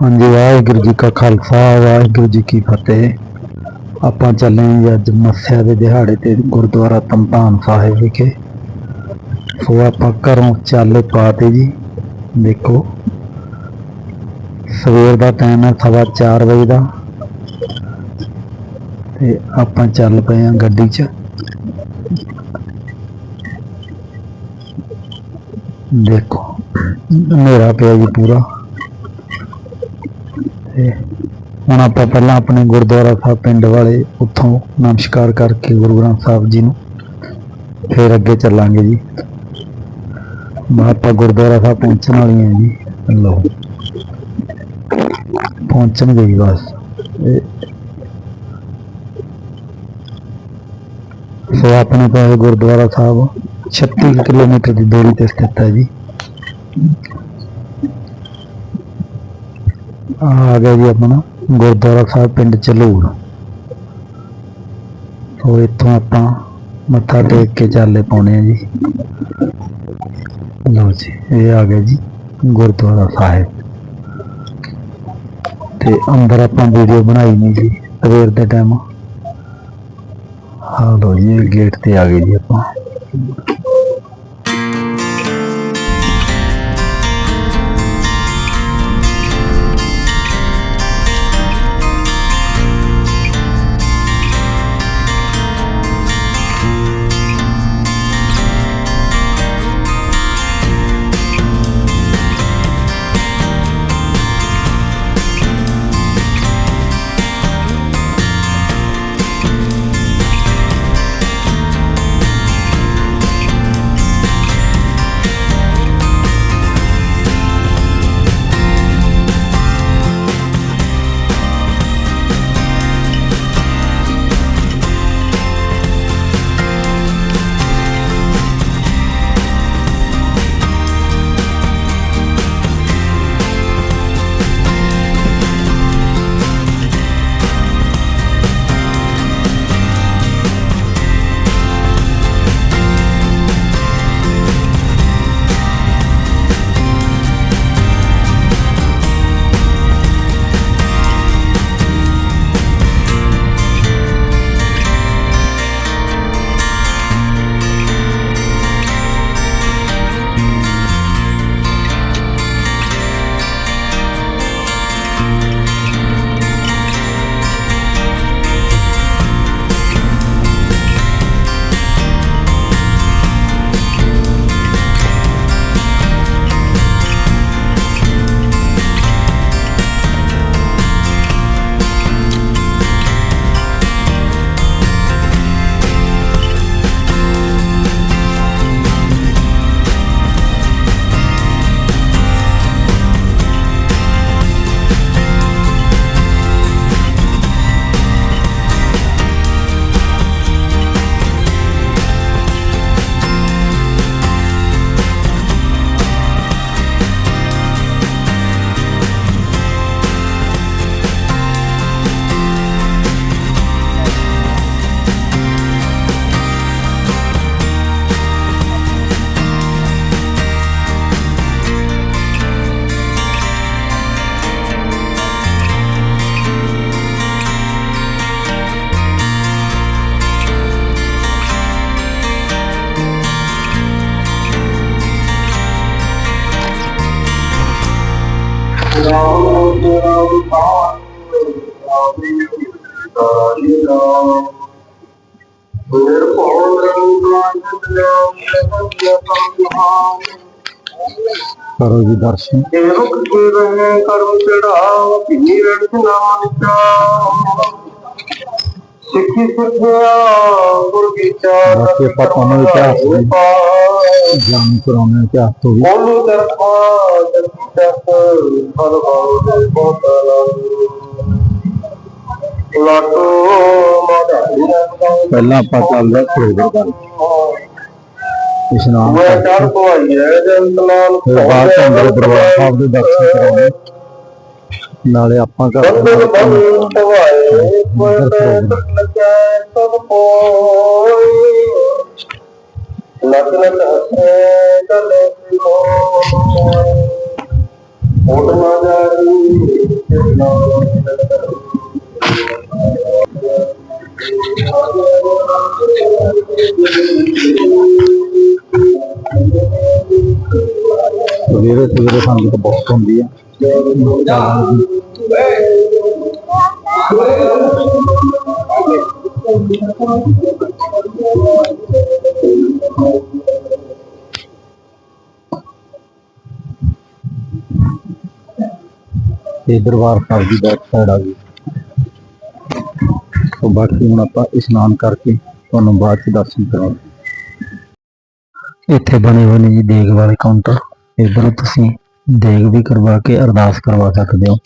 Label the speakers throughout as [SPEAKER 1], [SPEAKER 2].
[SPEAKER 1] हाँ जी, वाहगुरु जी का खालसा, वाहगुरु जी की फतेह। आप चले अज मस्या के दिहाड़े तो गुरुद्वारा तमतान साहेब विखे। सो आप घरों चल पाते जी, देखो। सवेर का टाइम है, सवा चार बजे का आप चल पे हाँ गड्डी देखो, मेरा पे जी पूरा। ਤੇ ਹੁਣ ਆਪਾਂ ਪਹਿਲਾਂ ਆਪਣੇ ਗੁਰਦੁਆਰਾ ਸਾਹਿਬ ਪਿੰਡ ਵਾਲੇ ਉੱਥੋਂ ਨਮਸਕਾਰ ਕਰਕੇ ਗੁਰੂ ਗ੍ਰੰਥ ਸਾਹਿਬ ਜੀ ਨੂੰ ਫਿਰ ਅੱਗੇ ਚੱਲਾਂਗੇ ਜੀ ਮੈਂ ਆਪਾਂ ਗੁਰਦੁਆਰਾ ਸਾਹਿਬ ਪਹੁੰਚਣ ਵਾਲੀ ਹਾਂ ਜੀ ਲਓ ਪਹੁੰਚਣ ਗਈ ਬਸ ਇਹ- ਸੋ ਆਪਣੇ ਕੋਲ ਗੁਰਦੁਆਰਾ ਸਾਹਿਬ 36 ਕੁ ਕਿਲੋਮੀਟਰ ਦੀ ਦੂਰੀ ਤੇ ਸਥਿਤ ਹੈ ਜੀ ਆ ਗਿਆ ਜੀ ਆਪਣਾ, ਗੁਰਦੁਆਰਾ ਸਾਹਿਬ ਪਿੰਡ ਚਲੂੜ ਸੋ ਇੱਥੋਂ ਆਪਾਂ ਮੱਥਾ ਟੇਕ ਕੇ ਚਾਲੇ ਪਾਉਣੇ ਆ ਜੀ। ਲਓ ਜੀ, ਇਹ ਆ ਗਿਆ ਜੀ ਗੁਰਦੁਆਰਾ ਸਾਹਿਬ। ਤੇ ਅੰਦਰ ਆਪਾਂ ਵੀਡੀਓ ਬਣਾਈ ਨਹੀਂ ਜੀ, ਸਵੇਰ ਦੇ ਟਾਈਮ ਹਾਂ ਲਓ ਜੀ, ਇਹ ਗੇਟ ਤੇ ਆ ਗਏ ਜੀ ਆਪਾਂ। ਕਰੋ ਜੀ ਦਰਸ਼ਨ।
[SPEAKER 2] ਕਰਮ ਚੜਾਓ ਪੀਰ ਨਾਨਕਾ ਸਿੱਖੀ ਸਿੱਖਿਆ ਗੁਰ ਵਿਚਾਰ
[SPEAKER 1] ਬਾਕੀ ਆਪਾਂ ਤੁਹਾਨੂੰ ਇਤਿਹਾਸ ਵੀ ਜਾਣ ਕਰਾਉਣੇ ਇਤਿਹਾਸ ਤੋਂ ਵੀ
[SPEAKER 2] ਬੋਲੂ ਦਰਪਾ ਜਪੀ ਜਪ ਫਲ ਬਾਉ ਬੋਤਲਾ ਲਾਟੋ ਮਾਧਾਰੀ
[SPEAKER 1] ਪਹਿਲਾਂ ਆਪਾਂ ਚੱਲਦੇ ਸਰੋਵਰ ਵੱਲ ਇਸ਼ਨਾਨ
[SPEAKER 2] ਮੈਂ ਚਾਰ
[SPEAKER 1] ਕਰਕੇ
[SPEAKER 2] ਕੋ ਆਈਏ ਜੰਤ ਨਾਲ
[SPEAKER 1] ਫਿਰ ਬਾਅਦ ਚ ਅੰਦਰ ਦਰਬਾਰ ਸਾਹਿਬ ਦੇ ਦਰਸ਼ਨ ਕਰਾਉਣੇ ਨਾਲੇ ਆਪਾਂ ਕਰਦੇ
[SPEAKER 2] ਬੰਦਨ
[SPEAKER 1] ਹਾਂ
[SPEAKER 2] ਬੰਦ ਤਵਾਏ
[SPEAKER 1] ਅੰਦਰ ਸਰੋਵਰ
[SPEAKER 2] ਲੱਗੈ ਸਭ ਕੋਇ ਲਗ ਲਗ ਹਸੇ ਕਲੇ ਕੋ ਓਟ ਨਾ ਜਾਈ
[SPEAKER 1] ਸਵੇਰੇ ਸਵੇਰੇ ਸੰਗਤ ਬਹੁਤ ਹੁੰਦੀ ਆ ਤੇ ਦਰਬਾਰ ਸਾਹਿਬ ਦੀ ਬੈਕ ਸਾਈਡ ਆ ਗਈ। ਤੋਂ ਬਾਕੀ ਹੁਣ ਆਪਾਂ ਇਸ਼ਨਾਨ ਕਰਕੇ ਤੁਹਾਨੂੰ ਬਾਅਦ ਚ ਦਰਸ਼ਨ ਕਰਾਂਗੇ। ਇੱਥੇ ਬਣੇ ਹੋਏ ਨੇ ਦੇਗ ਵਾਲੇ ਕਾਊਂਟਰ ਇੱਧਰੋਂ ਤੁਸੀਂ ਦੇਗ ਵੀ ਕਰਵਾ ਕੇ ਅਰਦਾਸ ਕਰਵਾ ਸਕਦੇ ਹੋ।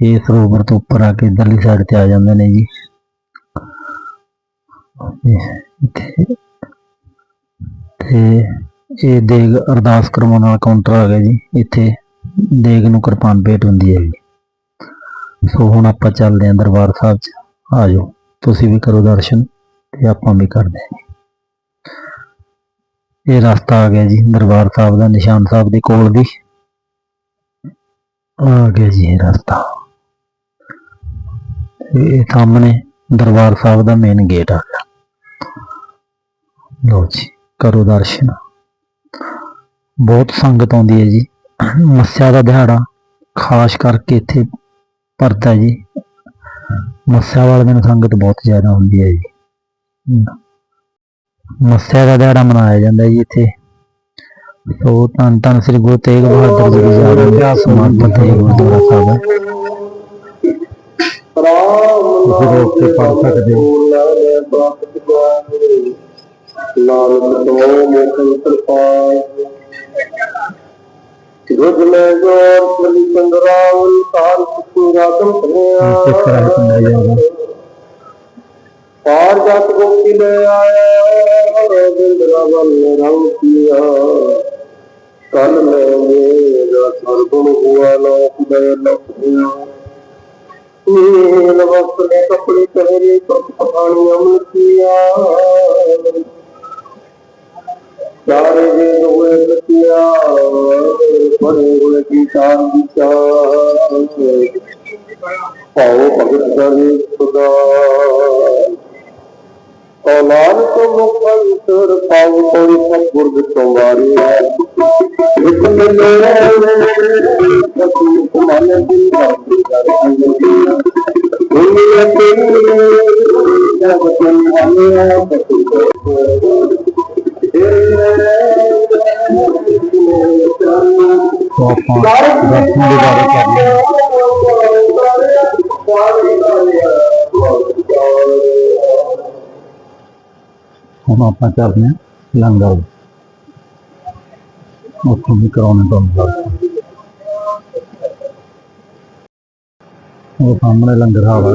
[SPEAKER 1] ਇਹ ਸਰੋਵਰ ਤੋਂ ਉੱਪਰ ਆ ਕੇ ਇਧਰਲੀ ਸਾਈਡ ਤੇ ਆ ਜਾਂਦੇ ਨੇ ਜੀ। ਤੇ ਇਹ ਦੇਗ ਅਰਦਾਸ ਕਰਵਾਉਣ ਵਾਲਾ ਕਾਊਂਟਰ ਆ ਗਿਆ ਜੀ। ਇੱਥੇ ਦੇਗ ਨੂੰ ਕਿਰਪਾਨ ਭੇਟ ਹੁੰਦੀ ਹੈ ਜੀ ਸੋ ਹੁਣ ਆਪਾਂ ਚੱਲਦੇ ਆਂ ਦਰਬਾਰ ਸਾਹਿਬ ਚ। ਆ ਜਾਓ, ਤੁਸੀਂ ਵੀ ਕਰੋ ਦਰਸ਼ਨ ਤੇ ਆਪਾਂ ਵੀ ਕਰਦੇ ਹਾਂ। ਇਹ ਰਸਤਾ ਆ ਗਿਆ ਜੀ, ਦਰਬਾਰ ਸਾਹਿਬ ਦਾ ਨਿਸ਼ਾਨ ਸਾਹਿਬ ਦੇ ਕੋਲ ਦੀ ਆ ਗਿਆ ਜੀ ਇਹ ਰਸਤਾ। ਇਹ ਸਾਹਮਣੇ ਦਰਬਾਰ ਸਾਹਿਬ ਦਾ ਮੇਨ ਗੇਟ ਆ ਗਿਆ। ਲਓ ਜੀ, ਕਰੋ ਦਰਸ਼ਨ। ਬਹੁਤ ਸੰਗਤ ਆਉਂਦੀ ਹੈ ਜੀ। ਮੱਸਿਆ ਦਾ ਦਿਹਾੜਾ ਖਾਸ ਕਰਕੇ ਇੱਥੇ ਭਰਦਾ ਜੀ ਮੱਸਿਆ ਵਾਲੇ ਦਿਨ ਸੰਗਤ ਬਹੁਤ ਜ਼ਿਆਦਾ ਹੁੰਦੀ ਹੈ ਜੀ ਮੱਸਿਆ ਦਾ ਦਿਹਾੜਾ ਮਨਾਇਆ ਜਾਂਦਾ ਜੀ ਇੱਥੇ ਸੋ ਧੰਨ ਧੰਨ ਸ੍ਰੀ ਗੁਰੂ ਤੇਗ ਬਹਾਦਰ ਜੀ ਦੀ ਯਾਦ ਵਿੱਚ ਸਮਰਪਿਤ ਇਹ ਗੁਰਦੁਆਰਾ ਸਾਹਿਬ ਹੈ
[SPEAKER 2] ਤੁਸੀਂ
[SPEAKER 1] ਰੋਕ ਕੇ ਪੜ੍ਹ ਸਕਦੇ ਹੋ।
[SPEAKER 2] ਨਾਨਕ ਤੋਂ ਮੋਖਨ ਕਿਰਪਾਲ ਗੁਰ ਮੈਂ ਜੋਰ ਕਲੀ ਚੰਦਰਾਵਲ ਤਾਰ ਸੁਰਾਤਮ ਪਾਰ ਜਤ ਗੋਪੀ ਲੈ ਆਇਆ। ਬਿੰਦਰਾ ਵੱਲ ਰੰਗ ਕੀਆ ਕਲ ਮੈਂ ਮੇਰਾ ਸਰਗੁਣ ਹੁਆ ਲੋਕ ਦੇ ਲਖਿਆ ਨੀਲ ਵਸਤ ਨੇ ਕਪੜੇ ਪਹਿਰੇ ਕਪ ਪਾਣੀ ਅਮਨ ਕੀਆ चारे वेद हुए प्रत्या परे हुए गीतान पाओ भगत करे खुदा औलाद को मुखंतर पाओ कोई सतगुर्ग
[SPEAKER 1] तुम्हारी विष्णु मेरे सतगुरु तुम्हारे दिल कर दुनिया तेरी जगत में हमें सतगुरु हम अपना कर रहे लंगर। उसको भी कराने का वो सामने लंगर हवा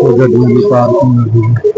[SPEAKER 1] तो पार्किंग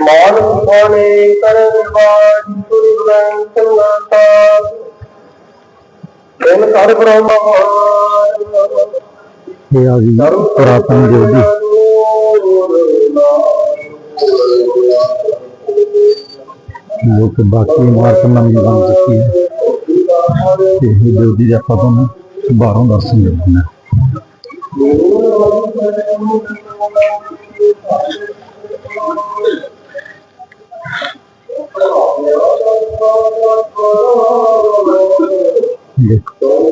[SPEAKER 2] ਮਾਨ ਕੋਣੇ ਕਰ ਵਿਵਾਦ ਸੁਰੀ ਗ੍ਰੰਥ ਸੰਗਤਾ ਤੈਨ ਕਰ ਬ੍ਰਹਮ
[SPEAKER 1] ਇਹ ਆ ਗਈ ਪੁਰਾਤਨ ਜੋਗੀ। ਜੋ ਕਿ ਬਾਕੀ ਇਮਾਰਤ ਨਵੀਂ ਬਣ ਚੁੱਕੀ ਹੈ। ਤੇ ਇਹ ਜੋਗੀ ਦੇ ਆਪਾਂ ਤੁਹਾਨੂੰ ਬਾਹਰੋਂ ਦਰਸ਼ਨ ਦਿੰਦੇ ਹਾਂ। ਦੇਖੋ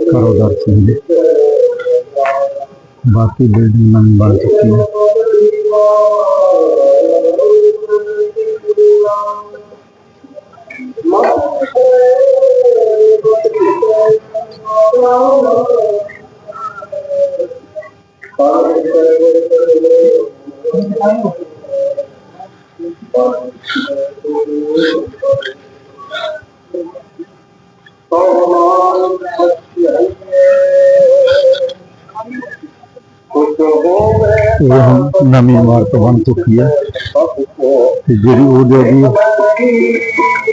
[SPEAKER 1] కరోదార్చింది బాకీ బిల్డింగ్ నంబర్ చెప్పింది Thank you. ਉਹ ਹੁਣ ਨਵੀਂ ਇਮਾਰਤ ਬਣ ਚੁੱਕੀ ਹੈ। ਤੇ ਜਿਹੜੀ ਉਹ ਜੋ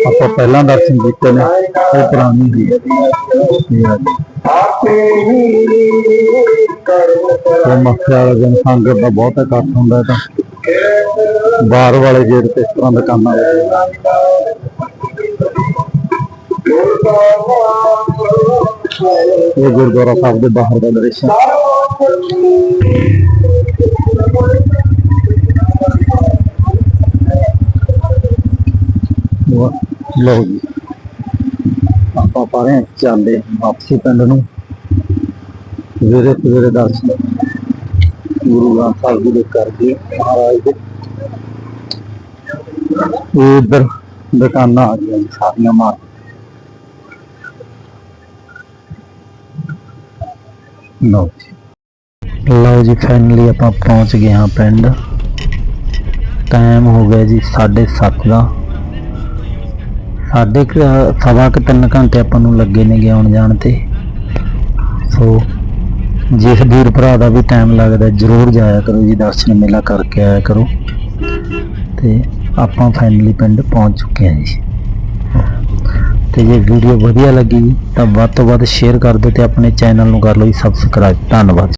[SPEAKER 1] ਆਪਾਂ ਪਹਿਲਾਂ ਦਰਸ਼ਨ ਕੀਤੇ ਨੇ, ਉਹ ਪੁਰਾਣੀ ਹੀ ਤੇ ਮੱਥੇ ਵਾਲੇ ਦਿਨ ਸੰਗਤ ਦਾ ਬਹੁਤ ਇਕੱਠ ਹੁੰਦਾ ਤਾਂ। ਬਾਹਰ ਵਾਲੇ ਗੇਟ ਤੇ ਇਸ ਤਰ੍ਹਾਂ ਦੁਕਾਨਾਂ ਲੱਗੀਆਂ ਇਹ ਗੁਰਦੁਆਰਾ ਸਾਹਿਬ ਦੇ ਬਾਹਰ ਦਾ ਦ੍ਰਿਸ਼ ਹੈ। ਵਾਹ, ਲਓ ਜੀ ਆਪਾਂ ਪਾ ਰਹੇ ਹਾਂ ਚੱਲਦੇ ਹਾਂ ਵਾਪਸੀ ਪਿੰਡ ਨੂੰ ਸਵੇਰੇ ਸਵੇਰੇ ਦਰਸ਼ਨ ਗੁਰੂ ਗ੍ਰੰਥ ਸਾਹਿਬ ਜੀ ਦੇ ਕਰਕੇ ਮਹਾਰਾਜ ਦੇ ਇਹ ਇੱਧਰ ਦੁਕਾਨਾਂ ਆ ਗਈਆਂ ਜੀ ਸਾਰੀਆਂ ਮਾਰ ਲਓ ਜੀ ਲਓ ਜੀ ਫਾਈਨਲੀ ਆਪਾਂ ਪਹੁੰਚ ਗਏ ਹਾਂ ਪਿੰਡ ਟਾਈਮ ਹੋ ਗਿਆ ਜੀ 7:30 ਦਾ ਸਾਡੇ ਕੁ, ਸਵਾ ਕੁ ਤਿੰਨ ਘੰਟੇ ਆਪਾਂ ਨੂੰ ਲੱਗੇ ਨੇ ਆਉਣ ਜਾਣ ਤੇ। ਸੋ ਜਿਸ ਵੀਰ ਭਰਾ ਦਾ ਵੀ ਟਾਈਮ ਲੱਗਦਾ ਜਰੂਰ ਜਾਇਆ ਕਰੋ ਜੀ ਦਰਸ਼ਨ ਮੇਲਾ ਕਰਕੇ ਆਇਆ ਕਰੋ। ਤੇ ਆਪਾਂ ਫਾਈਨਲੀ ਪਿੰਡ ਪਹੁੰਚ ਚੁੱਕੇ ਹਾਂ ਜੀ। ਤੇ ਜੇ ਵੀਡੀਓ ਵਧੀਆ ਲੱਗੀ ਤਾਂ ਵੱਧ ਤੋਂ ਵੱਧ ਸ਼ੇਅਰ ਕਰ ਦਿਓ ਤੇ ਆਪਣੇ ਚੈਨਲ ਨੂੰ ਕਰ ਲਓ ਜੀ ਸਬਸਕ੍ਰਾਈਬ ਧੰਨਵਾਦ।